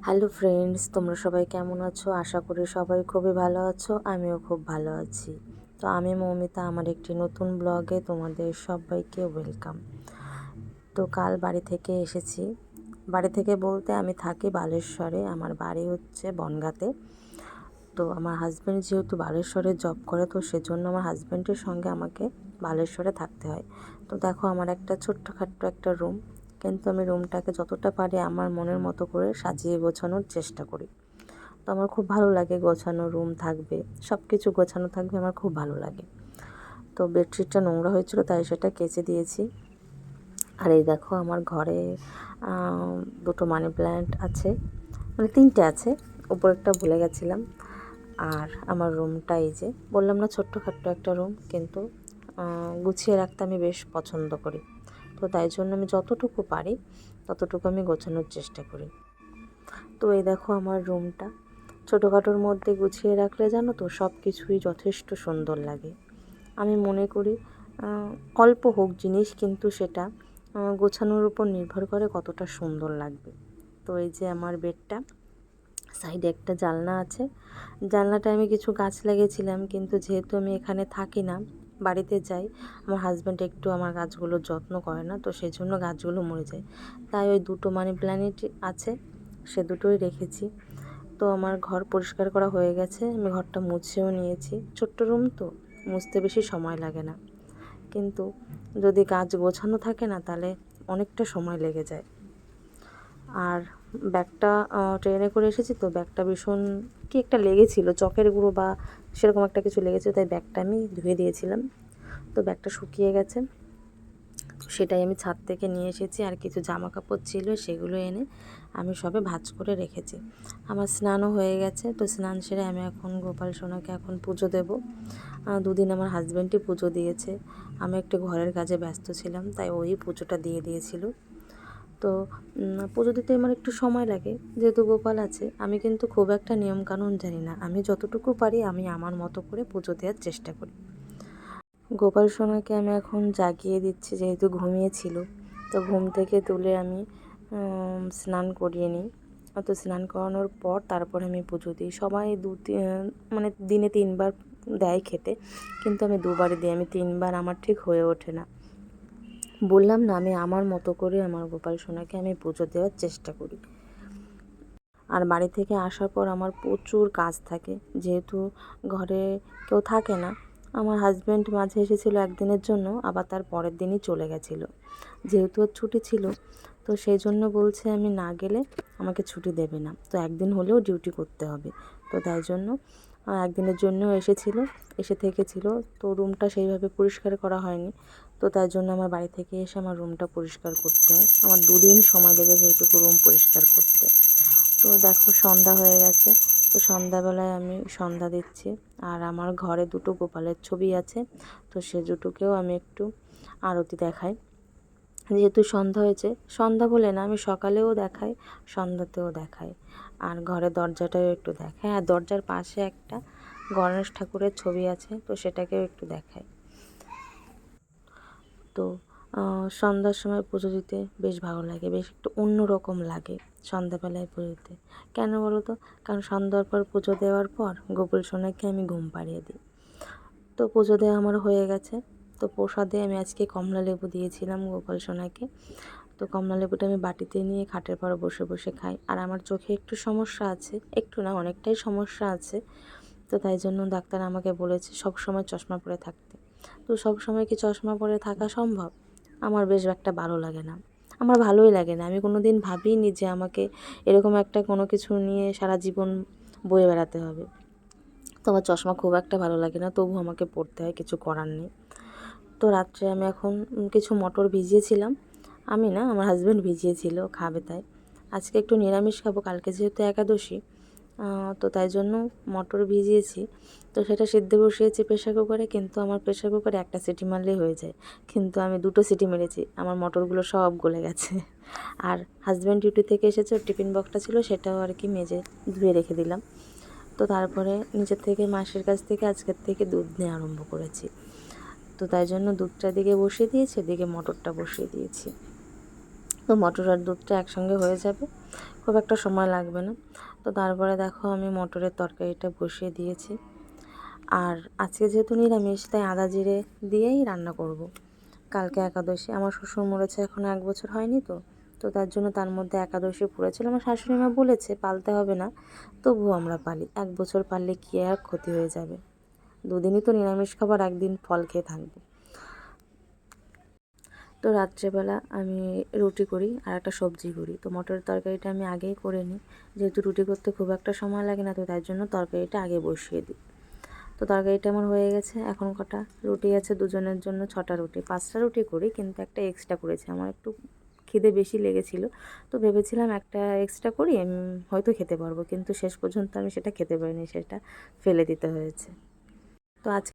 Hello friends তোমরা সবাই কেমন আছো? আশা করি সবাই খুবই ভালো আছো। আমিও খুব ভালো আছি। তো আমি মৌমিতা, আমার একটি নতুন ব্লগে তোমাদের সবাইকে ওয়েলকাম তো কাল বাড়ি থেকে এসেছি। বাড়ি থেকে বলতে আমি থাকি বালেশ্বরে। আমার বাড়ি হচ্ছে বনগাঁতে। তো আমার হাজব্যান্ড যেহেতু বালেশ্বরে জব করে, তো সেজন্য আমার হাজব্যান্ডের সঙ্গে আমাকে বালেশ্বরে থাকতে হয়। তো দেখো, আমার একটা ছোট্টখাট্ট একটা রুম কিন্তু আমি রুমটাকে যতটা পারি আমার মনের মতো করে সাজিয়ে গোছানোর চেষ্টা করি। তো আমার খুব ভালো লাগে গোছানো রুম থাকবে সব কিছু গোছানো থাকবে আমার খুব ভালো লাগে। তো বেডশিটটা নোংরা হয়েছিল তাই সেটা কেচে দিয়েছি। আর এই দেখো আমার ঘরে দুটো মানি প্ল্যান্ট আছে মানে তিনটে আছে উপরেরটা ভুলে গেছিলাম। আর আমার রুমটা এই যে, বললাম না ছোট্টখাট্ট একটা রুম, কিন্তু গুছিয়ে রাখতে আমি বেশ পছন্দ করি। তো তাই জন্য আমি যতটুকু পারি, ততটুকু আমি গোছানোর চেষ্টা করি। তো এই দেখো আমার রুমটা। ছোটোখাটোর মধ্যে গুছিয়ে রাখলে জানো তো সব কিছুই যথেষ্ট সুন্দর লাগে। আমি মনে করি অল্প হোক জিনিস কিন্তু সেটা গোছানোর উপর নির্ভর করে কতটা সুন্দর লাগবে। তো এই যে আমার বেডটা, সাইডে একটা জানলা আছে। জানলাটা আমি কিছু গাছ লাগিয়েছিলাম, কিন্তু যেহেতু আমি এখানে থাকি না বাড়িতে যাই, আমার হাজব্যান্ড একটু আমার গাছগুলোর যত্ন করে না, তো সেই জন্য গাছগুলো মরে যায়। তাই ওই দুটো মানি প্ল্যানেট আছে, সে দুটোই রেখেছি। তো আমার ঘর পরিষ্কার করা হয়ে গেছে, আমি ঘরটা মুছেও নিয়েছি। ছোট্ট রুম তো, মুছতে বেশি সময় লাগে না। কিন্তু যদি গাছ গোছানো থাকে না, তাহলে অনেকটা সময় লেগে যায়। আর ব্যাগটা ট্রেনে করে এসেছি তো ব্যাগটা ভীষণ কি একটা লেগেছিল, চকের গুঁড়ো বা সেরকম একটা কিছু লেগেছিল, তাই ব্যাগটা আমি ধুয়ে দিয়েছিলাম। তো ব্যাগটা শুকিয়ে গেছে। সেটাই আমি ছাদ থেকে নিয়ে এসেছি, আর কিছু জামা কাপড় ছিল সেগুলো এনে আমি সবে ভাজ করে রেখেছি। আমার স্নানও হয়ে গেছে, তো স্নান সেরে আমি এখন গোপাল সোনাকে এখন পুজো দেব। দুদিন আমার হাজব্যান্ডই পুজো দিয়েছে। আমি একটু ঘরের কাজে ব্যস্ত ছিলাম, তাই ওই পুজোটা দিয়ে দিয়েছিল। তো পুজো দিতে আমার একটু সময় লাগে, যেহেতু গোপাল আছে, আমি কিন্তু খুব একটা নিয়মকানুন জানি না। আমি যতটুকু পারি আমি আমার মতো করে পুজো দেওয়ার চেষ্টা করি। গোপাল সোনাকে আমি এখন জাগিয়ে দিচ্ছি, যেহেতু ঘুমিয়েছিল তো ঘুম থেকে তুলে আমি স্নান করিয়ে নিই। তো স্নান করানোর পর তারপর আমি পুজো দিই। সবাই দু মানে দিনে তিনবার দেয় খেতে, কিন্তু আমি দুবারই দিই। আমি তিনবার, আমার ঠিক হয়ে ওঠে না। বললাম না, আমি আমার মতো করে আমার গোপাল সোনাকে আমি পুজো দেওয়ার চেষ্টা করি। আর বাড়ি থেকে আসার পর আমার প্রচুর কাজ থাকে। যেহেতু ঘরে কেউ থাকে না, আমার হাজব্যান্ড মাঝে এসেছিল একদিনের জন্য, আবার তার পরের দিনই চলে গেছিল। যেহেতু ওর ছুটি ছিল, তো সেই জন্য বলছে আমি না গেলে আমাকে ছুটি দেবে না। তো একদিন হলেও ডিউটি করতে হবে। তো তাই জন্য একদিনের জন্য এসেছিল, এসে থেকেছিল। তো রুমটা সেইভাবে পরিষ্কার করা হয়নি। তো তার জন্য আমার বাড়ি থেকে এসে আমার রুমটা পরিষ্কার করতে হয়। আমার দুদিন সময় লেগেছে এইটুকু রুম পরিষ্কার করতে। তো দেখো, সন্ধ্যা হয়ে গেছে। তো সন্ধ্যাবেলায় আমি সন্ধ্যা দিচ্ছি। আর আমার ঘরে দুটো গোপালের ছবি আছে। তো সে দুটোকেও আমি একটু আরতি দেখাই। যেহেতু সন্ধ্যা হয়েছে, সন্ধ্যা বলে না, আমি সকালেও দেখাই, সন্ধ্যাতেও দেখাই। আর ঘরের দরজাটাও একটু দেখাই। আর দরজার পাশে একটা গণেশ ঠাকুরের ছবি আছে, তো সেটাকেও একটু দেখাই। তো সন্ধ্যার সময় পুজো দিতে বেশ ভালো লাগে, বেশ একটু অন্য রকম লাগে সন্ধ্যাবেলায় পুজো দিতে। কেন বলো তো? কারণ সন্ধ্যার পর পুজো দেওয়ার পর গোকুল সোনাকে আমি ঘুম পাড়িয়ে দিই। তো পুজো দেওয়া আমার হয়ে গেছে। তো প্রসাদে আমি আজকে কমলা লেবু দিয়েছিলাম গোপাল সোনাকে। তো কমলা লেবুটা আমি বাটিতে নিয়ে খাটের পর বসে বসে খাই। আর আমার চোখে একটু সমস্যা আছে। একটু না, অনেকটাই সমস্যা আছে। তো তাই জন্য ডাক্তার আমাকে বলেছে সব সময় চশমা পরে থাকতে। তো সব সময় কি চশমা পরে থাকা সম্ভব? আমার বেশ একটা ভালো লাগে না। আমার ভালোই লাগে না। আমি কোনো দিন ভাবিনি যে আমাকে এরকম একটা কোনো কিছু নিয়ে সারা জীবন বয়ে বেড়াতে হবে। তো আমার চশমা খুব একটা ভালো লাগে না। তবু আমাকে পড়তে হয়, কিছু করার নেই। তো রাত্রে আমি এখন কিছু মটর ভিজিয়েছিলাম। আমি না, আমার হাজব্যান্ড ভিজিয়েছিল খাবে তাই। আজকে একটু নিরামিষ খাব, কালকে যেহেতু একাদশী তো তাই জন্য মটর ভিজিয়েছি। তো সেটা সিদ্ধ বসিয়েছি প্রেশার কুকারে, কিন্তু আমার প্রেশার কুকারে একটা সিটি মারলেই হয়ে যায়। কিন্তু আমি দুটো সিটি মেরেছি, আমার মটরগুলো সব গলে গেছে। আর হাজব্যান্ড ডিউটি থেকে এসেছে, টিফিন বক্সটা ছিল, সেটাও আর কি মেজে ধুয়ে রেখে দিলাম। তো তারপরে নিজের থেকে, মাসির কাছ থেকে, আজকের থেকে দুধ নিয়ে আরম্ভ করেছি। তো তাই জন্য দুধটা দিকে বসিয়ে দিয়েছি, এদিকে মটরটা বসিয়ে দিয়েছি। তো মটর আর দুধটা একসঙ্গে হয়ে যাবে, খুব একটা সময় লাগবে না। তো তারপরে দেখো আমি মটরের তরকারিটা বসিয়ে দিয়েছি। আর আজকে যেহেতু নিরামিষ, তাই আদা জিরে দিয়েই রান্না করব। কালকে একাদশী, আমার শ্বশুর মরেছে এখন এক বছর হয়নি তো। তো তার জন্য তার মধ্যে একাদশী পড়েছিল। আমার শাশুড়ি মা বলেছে, পালতে হবে না, তবুও আমরা পালি। এক বছর পারলে কী আর ক্ষতি হয়ে যাবে? দুদিনই তো নিরামিষ খাবার, একদিন ফল খেয়ে থাকব। তো রাত্রেবেলা আমি রুটি করি আর একটা সবজি করি। তো মটরের তরকারিটা আমি আগেই করে নিই। যেহেতু রুটি করতে খুব একটা সময় লাগে না, তো তার জন্য তরকারিটা আগে বসিয়ে দিই। তো তরকারিটা আমার হয়ে গেছে এখন কটা। রুটি আছে দুজনের জন্য ছটা রুটি। পাঁচটা রুটি করি, কিন্তু একটা এক্সট্রা করেছি। আমার একটু খিদে বেশি লেগেছিলো। তো ভেবেছিলাম একটা এক্সট্রা করি আমি হয়তো খেতে পারব। কিন্তু শেষ পর্যন্ত আমি সেটা খেতে পারিনি, সেটা ফেলে দিতে হয়েছে। তো আজ